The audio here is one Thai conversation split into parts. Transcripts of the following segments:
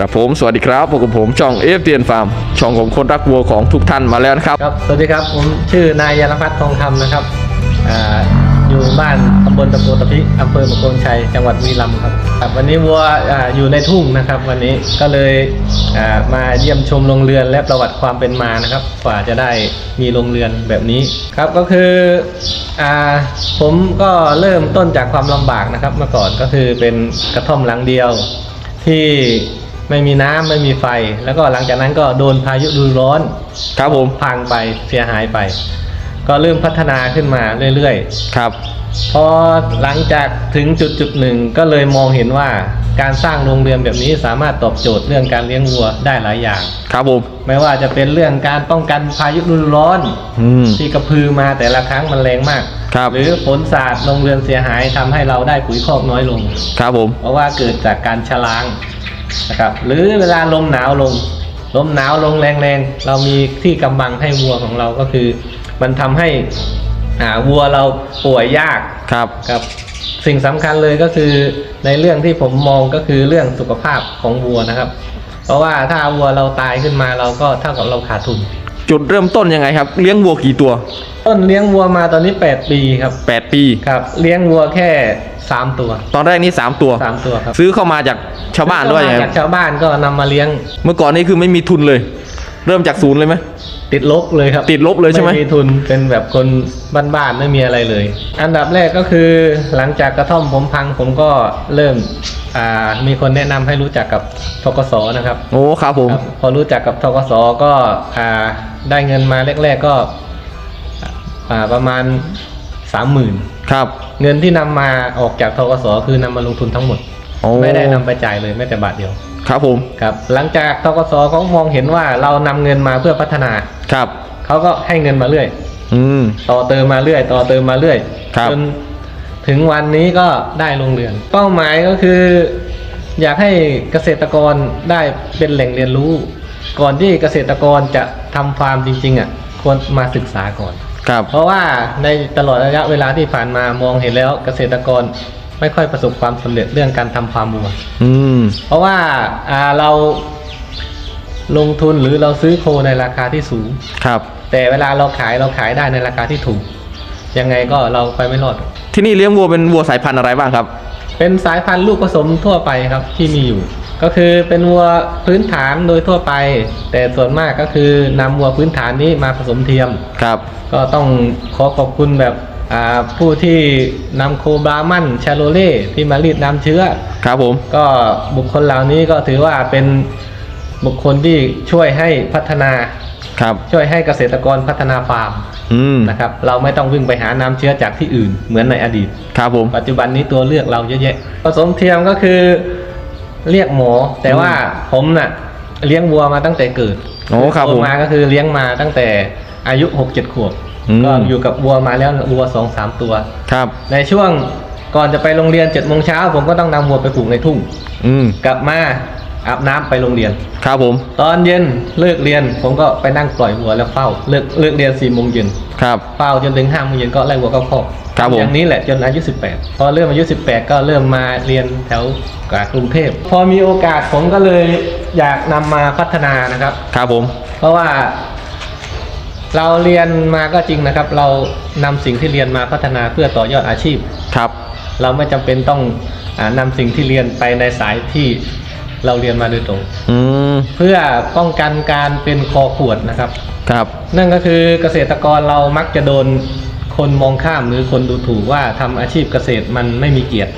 ครับผมสวัสดีครับพบกับผมช่องเอฟเตียนฟาร์มช่องของคนรักวัวของทุกท่านมาแล้วนะครับครับ สวัสดีครับ ผมชื่อนายยานพัฒน์ทองคำนะครับอ่าอยู่บ้านตำบลตะโพตะพิอำเภอมะโกงชัยจังหวัดบุรีรัมย์ครับครับวันนี้วัวอ่าอยู่ในทุ่งนะครับ วันนี้ก็เลยอ่ามาเยี่ยมชมโรงเรือนและประวัติความเป็นมานะครับกว่าจะได้มีโรงเรือนแบบนี้ครับก็คืออ่าผมก็เริ่มต้นจากความลำบากนะครับเมื่อก่อนก็คือเป็นกระท่อมหลังเดียวที่ ไม่มีน้ำไม่มีไฟ แล้วก็หลังจากนั้นก็โดนพายุฤดูร้อนครับผมพังไปเสียหายไป ก็เริ่มพัฒนาขึ้นมาเรื่อยครับ ๆ พอหลังจากถึงจุดจุดๆหนึ่งก็เลยมองเห็นว่าการสร้างโรงเรือนแบบนี้สามารถตอบโจทย์เรื่องการเลี้ยงวัวได้หลายอย่าง ครับผม ไม่ว่าจะเป็นเรื่องการป้องกันพายุฤดูร้อน อืม ที่กระพือมาแต่ละครั้งมันแรงมาก ครับ หรือฝนสาดโรงเรือนเสียหายทำให้เราได้ปุ๋ยคอกน้อยลง ครับผม เพราะว่าเกิดจากการชะล้าง นะครับหรือเวลาลมหนาวลงลมหนาวลงแรงๆ เรามีที่กำบังให้วัวของเราก็คือ มันทำให้อ่าวัวเราป่วยยากครับ ครับสิ่งสำคัญเลยก็คือในเรื่องที่ผมมองก็คือเรื่องสุขภาพของวัวนะครับ เพราะว่าถ้าวัวเราตายขึ้นมาเราก็เท่ากับเราขาดทุน จุดเริ่มต้นยังไงครับ เลี้ยงวัวกี่ตัว ต้นเลี้ยงวัวมาตอนนี้ 8 ปีครับ 8 ปี ครับ เลี้ยงวัวแค่ 3ตัวตอนแรกนี่3ตัว3ตัวครับซื้อเข้ามาจากชาวบ้านด้วยซื้อไงเข้มจากชาวบ้านก็นำมาเลี้ยง เมื่อก่อนนี่คือไม่มีทุนเลย เริ่มจากศูนย์เลยไหมติดลบเลยครับติดลบเลยใช่ไหมไม่มีทุนเป็นแบบคนบ้านๆไม่มีอะไรเลย อันดับแรกก็คือหลังจากกระท่อมผมพังผมก็เริ่มอ่ามีคนแนะนำให้รู้จักกับทกสนะครับโอ้ครับผมครับพอรู้จักกับทกสก็อ่าได้เงินมาแรก ๆก็อ่าประมาณสามหมื่น ครับ เงินที่นำมาออกจากทกสคือนำมาลงทุนทั้งหมด โอ้ ไม่ได้นำไปจ่ายเลยแม้แต่บาทเดียวครับผมครับ หลังจากทกสเขามองเห็นว่าเรานำเงินมาเพื่อพัฒนา ครับ เขาก็ให้เงินมาเรื่อย อืม ต่อเติมมาเรื่อย ต่อเติมมาเรื่อยครับ จนถึงวันนี้ก็ได้ลงเรือน เป้าหมายก็คือ อยากให้เกษตรกรได้เป็นแหล่งเรียนรู้ ก่อนที่เกษตรกรจะทำฟาร์มจริงๆอะควรมาศึกษาก่อน ครับ เพราะว่าในตลอดระยะเวลาที่ผ่านมามองเห็นแล้วเกษตรกรไม่ค่อยประสบความสำเร็จเรื่องการทำฟาร์มวัวอืม เพราะว่าอ่าเราลงทุนหรือเราซื้อโคในราคาที่สูง ครับ แต่เวลาเราขายเราขายได้ในราคาที่ถูก ยังไงก็เราไปไม่รอด ที่นี่เลี้ยงวัวเป็นวัวสายพันธุ์อะไรบ้างครับ เป็นสายพันธุ์ลูกผสมทั่วไปครับที่มีอยู่ ก็คือเป็นวัวพื้นฐานโดยทั่วไป แต่ส่วนมากก็คือนำวัวพื้นฐานนี้มาผสมเทียม ครับ ก็ต้องขอขอบคุณแบบอ่าผู้ที่นำโคบรามันชาโลเล่ที่มารีดน้ำเชื้อ ครับผม ก็บุคคลเหล่านี้ก็ถือว่าเป็นบุคคลที่ช่วยให้พัฒนาครับ ช่วยให้เกษตรกรพัฒนาฟาร์มอืม นะครับ เราไม่ต้องวิ่งไปหาน้ำเชื้อจากที่อื่นเหมือนในอดีต ครับผม ปัจจุบันนี้ตัวเลือกเราเยอะแยะผสมเทียมก็คือ เรียกหมอ แต่ว่าผมน่ะ เลี้ยงวัวมาตั้งแต่เกิดโอ้ครับโตผมมาก็คือเลี้ยงมาตั้งแต่อายุ6 7ขวบอืม ก็อยู่กับวัวมาแล้ววัวสองสามตัว ครับ ในช่วงก่อนจะไปโรงเรียน7จ็ดโมงเช้าผมก็ต้องนำวัวไปผูกในทุ่ง อืมกลับมาอาบน้ำไปโรงเรียน ครับผม ตอนเย็นเลิกเรียน ผมก็ไปนั่งปล่อยวัวแล้วเฝ้าเลิกเลิกเรียนสี่โมงเย็นครับ เฝ้าจนถึงห้าโมงเย็นก็ไล่วัวเข้าคอก ครับผม อย่างนี้แหละจนอายุ 18 พอเริ่มอายุ 18 ก็เริ่มมาเรียนแถวกรุงเทพ พอมีโอกาสผมก็เลยอยากนำมาพัฒนานะครับ ครับผม เพราะว่า เราเรียนมาก็จริงนะครับ เรานำสิ่งที่เรียนมาพัฒนาเพื่อต่อยอดอาชีพ ครับ เราไม่จำเป็นต้องอานำสิ่งที่เรียนไปในสายที่เราเรียนมาโดยตรง อืม เพื่อป้องกันการเป็นคอขวดนะครับ ครับ นั่นก็คือเกษตรกรเรามักจะโดน คนมองข้ามหรือคนดูถูกว่าทำอาชีพเกษตรมันไม่มีเกียรติ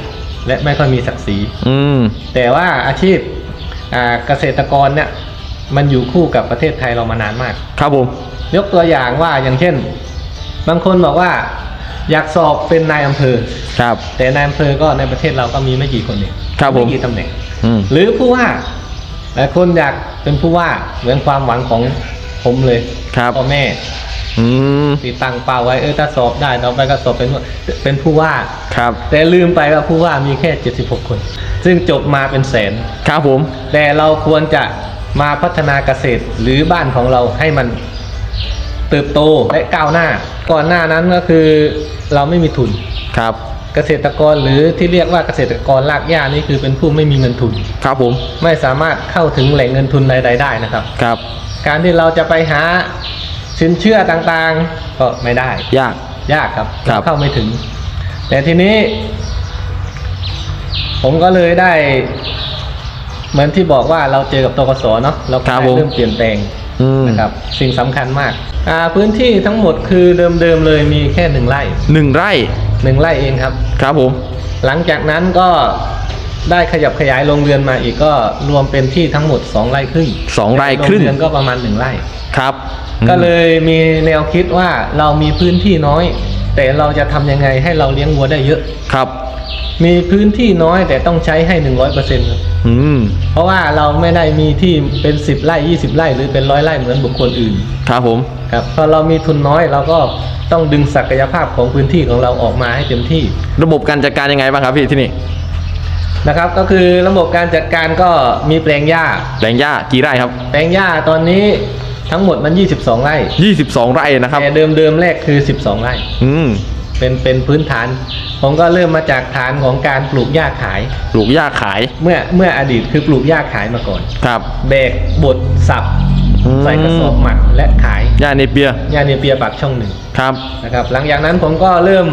และไม่ค่อยมีศักดิ์ศรี อืม แต่ว่าอาชีพอ่าเกษตรกรเนี่ย มันอยู่คู่กับประเทศไทยเรามานานมาก ครับผม ยกตัวอย่างว่าอย่างเช่น บางคนบอกว่า อยากสอบเป็นนายอำเภอ ครับ แต่นายอำเภอก็ในประเทศเราก็มีไม่กี่คนเองครับผม ไม่กี่ตำแหน่ง อืม หรือผู้ว่าหลายคนอยากเป็นผู้ว่าเหมือนความหวังของผมเลยครับพ่อแม่ อืมที่ตั้งเป้าไว้เออถ้าสอบได้ต่อไปก็สอบเป็นว่าเป็นผู้ว่า ครับ แต่ลืมไปว่าผู้ว่ามีแค่ 76 คน ซึ่งจบมาเป็นแสน ครับผม แต่เราควรจะมาพัฒนาเกษตรหรือบ้านของเราให้มันเติบโตและก้าวหน้า ก่อนหน้านั้นก็คือเราไม่มีทุน ครับ เกษตรกรหรือที่เรียกว่าเกษตรกรรากหญ้านี่คือเป็นผู้ไม่มีเงินทุน ครับผม ไม่สามารถเข้าถึงแหล่งเงินทุนใดๆได้นะครับ ครับ การที่เราจะไปหา สินเชื่อต่างๆ ก็ไม่ได้ ยาก ยากครับครับ เข้าไม่ถึง แต่ทีนี้ ผมก็เลยได้ เหมือนที่บอกว่าเราเจอกับตกสเนาะเราก็ครับได้ผมเริ่มเปลี่ยนแปลงอืมนะครับ สิ่งสำคัญมากอ่าพื้นที่ทั้งหมดคือเดิมๆเลยมีแค่หนึ่งไร่หนึ่งไร่หนึ่งไร่เองครับ ครับผม หลังจากนั้นก็ ได้ขยับขยายโรงเรือนมาอีกก็รวมเป็นที่ทั้งหมดสองไร่ครึ่งสองไร่ครึ่งโเรือนก็ประมาณหนึ่งไร่ครับ ก็เลยมีแนวคิดว่าเรามีพื้นที่น้อย แต่เราจะทำยังไงให้เราเลี้ยงวัวได้เยอะครับ มีพื้นที่น้อยแต่ต้องใช้ให้หนึ่งร้อยเปอร์เซ็นต์ครับอืมเพราะว่าเราไม่ได้มีที่เป็นสิบไร่ยี่สิบไร่หรือเป็นร้อยไร่เหมือนบุคคลอื่น ครับผมครับพอเรามีทุนน้อยเราก็ต้องดึงศักยภาพของพื้นที่ของเราออกมาให้เต็มที่ ระบบการจัดการยังไงบ้างครับพี่ที่นี่ นะครับ ก็คือระบบการจัดการก็มีแปลงหญ้า แปลงหญ้ากี่ไร่ครับแปลงหญ้าตอนนี้ทั้งหมดมัน 22 ไร่22 ไร่นะครับ แต่เดิมเดิมๆแรกคือ 12 ไร่ อืม เป็นเป็นพื้นฐาน ผมก็เริ่มมาจากฐานของการปลูกหญ้าขาย ปลูกหญ้าขาย เมื่อเมื่ออดีตคือปลูกหญ้าขายมาก่อน ครับ แบกบดสับอืม ใส่กระสอบหมักและขายหญ้าเนเปียหญ้าเนเปียปากช่องหนึ่ง ครับ นะครับหลังจากนั้นผมก็เริ่ม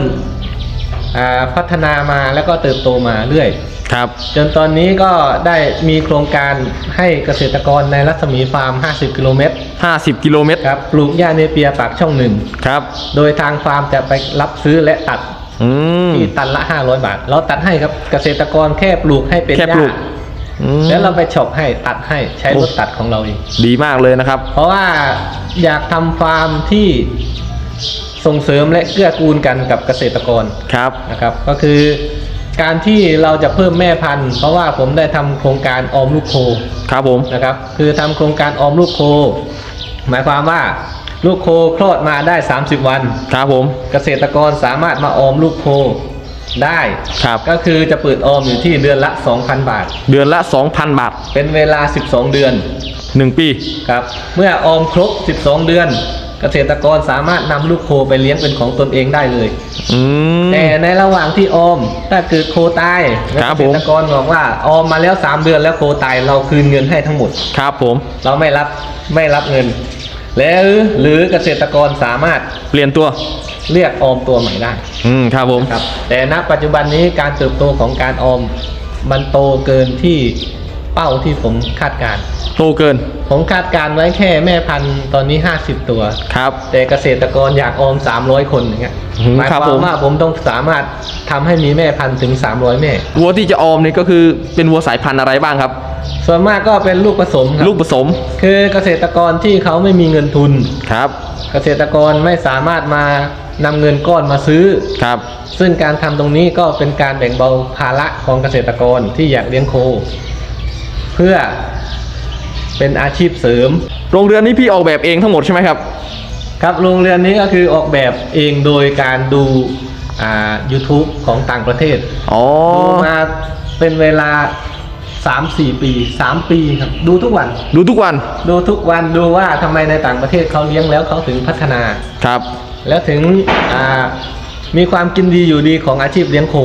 อ่าพัฒนามาแล้วก็เติบโตมาเรื่อย ครับ จนตอนนี้ก็ได้มีโครงการให้เกษตรกรในรัศมีฟาร์ม 50 กิโลเมตร 50 กิโลเมตร ครับ ปลูกหญ้าเนเปียปากช่องหนึ่งครับ โดยทางฟาร์มจะไปรับซื้อและตัดอืมที่ตันละ 500 บาท เราตัดให้ครับ เกษตรกรแค่ปลูกให้เป็นแค่หญ้าปลูกอืม แล้วเราไปเฉาะให้ตัดให้ใช้โอ้รถตัดของเราเอง ดีมากเลยนะครับ เพราะว่าอยากทำฟาร์มที่ส่งเสริมและเกื้อกูลกันกับเกษตรกรครับ นะครับ ก็คือ การที่เราจะเพิ่มแม่พันธุ์ เพราะว่าผมได้ทำโครงการออมลูกโคครับผมนะครับ คือทำโครงการออมลูกโค หมายความว่าลูกโคคลอดมาได้ 30 วัน ครับผม เกษตรกรสามารถมาออมลูกโคได้ครับก็คือจะเปิดออมอยู่ที่เดือนละ 2,000 บาท เดือนละ 2,000 บาท เป็นเวลา 12 เดือน 1 ปีครับ เมื่อออมครบ 12 เดือน เกษตรกรสามารถนำลูกโคไปเลี้ยงเป็นของตนเองได้เลย อืม แต่ในระหว่างที่ออมถ้าเกิดโคตายครับเกษตรกรบอกว่าออมมาแล้ว 3 เดือนแล้วโคตายเราคืนเงินให้ทั้งหมด ครับผม เราไม่รับไม่รับเงิน แล้วหรือเกษตรกรสามารถเปลี่ยนตัว เรียกออมตัวใหม่ได้ อืม ครับผม ครับแต่ณปัจจุบันนี้การเติบโตของการออมมันโตเกินที่ เป้าที่ผมคาดการณ์โตเกิน ผมคาดการณ์ไว้แค่แม่พันธุ์ตอนนี้ 50 ตัว ครับ แต่เกษตรกรอยากออม 300 คนอย่างเงี้ยอืมหมายครับควาผมม ว่าผมต้องสามารถทำให้มีแม่พันธุ์ถึง 300 แม่ วัวที่จะออมนี่ก็คือเป็นวัวสายพันธุ์อะไรบ้างครับ ส่วนมากก็เป็นลูกผสมครับลูกผสม คือเกษตรกรที่เขาไม่มีเงินทุน ครับ เกษตรกรไม่สามารถมานำเงินก้อนมาซื้อ ครับ ซึ่งการทำตรงนี้ก็เป็นการแบ่งเบาภาระของเกษตรกรที่อยากเลี้ยงโคเพื่อเป็นอาชีพเสริม โรงเรือนนี้พี่ออกแบบเองทั้งหมดใช่ไหมครับ ครับโรงเรือนนี้ก็คือออกแบบเองโดยการดูอ่า YouTube ของต่างประเทศอ๋อดูมาเป็นเวลา3-4ปี3ปีครับดูทุกวัน ดูทุกวัน ดูทุกวันดูว่าทำไมในต่างประเทศเขาเลี้ยงแล้วเขาถึงพัฒนา ครับ แล้วถึงอ่า มีความกินดีอยู่ดีของอาชีพเลี้ยงโค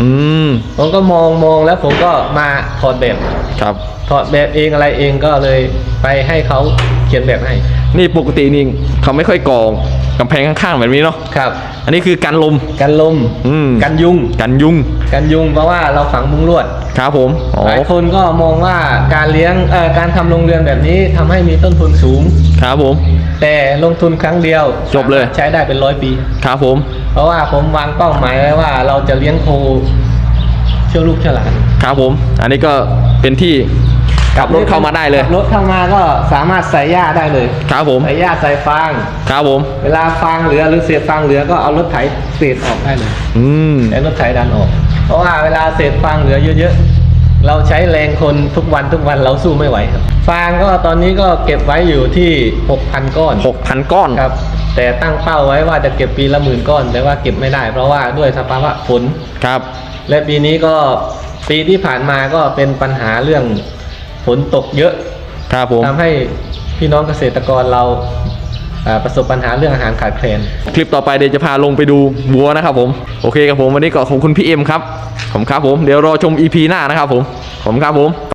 อืมผมก็มองมองแล้วผมก็มาถอดแบบ ครับ ถอดแบบเองอะไรเองก็เลยไปให้เขาเขียนแบบให้ นี่ปกตินี่เขาไม่ค่อยกองกำแพงข้างๆแบบนี้เนาะครับ อันนี้คือกันลม กันลม อืม กันยุง กันยุง กันยุงเพราะว่าเราฝังมุ้งลวด ครับผมอ๋อหลายคนก็มองว่าการเลี้ยงเอ่อการทำโรงเรือนแบบนี้ทำให้มีต้นทุนสูง ครับผม แต่ลงทุนครั้งเดียวจบเลย ใช้ได้เป็นร้อยปี ครับผม เพราะว่าผมวางเป้าหมายไว้ว่าเราจะเลี้ยงโคเชื่อลูกเชื่อหลานครับผม อันนี้ก็เป็นที่ขับรถเข้ามาได้เลยขับรถเข้ามาก็สามารถใส่หญ้าได้เลยครับผมใส่หญ้าใส่ฟางครับผม เวลาฟางเหลือหรือเศษฟางเหลือก็เอารถไถเศษออกได้เลย อืมใช้รถไถดันออก เพราะว่าเวลาเศษฟางเหลือเยอะๆ เราใช้แรงคนทุกวันทุกวันเราสู้ไม่ไหวครับ ฟางก็ตอนนี้ก็เก็บไว้อยู่ที่ 6,000 ก้อนหกพันก้อนครับ แต่ตั้งเป้าไว้ว่าจะเก็บปีละหมื่นก้อน แต่ว่าเก็บไม่ได้ เพราะว่าด้วยสภาวะฝนครับ และปีนี้ก็ปีที่ผ่านมาก็เป็นปัญหาเรื่องฝนตกเยอะครับผมทำให้พี่น้องเกษตรกรเราอ่า ประสบปัญหาเรื่องอาหารขาดแคลน คลิปต่อไปเดี๋ยวจะพาลงไปดูวัวนะครับผม โอเคครับผมวันนี้ก็ขอบคุณพี่เอ็มครับผมครับผมเดี๋ยวรอชม EP หน้านะครับผมผมครับผม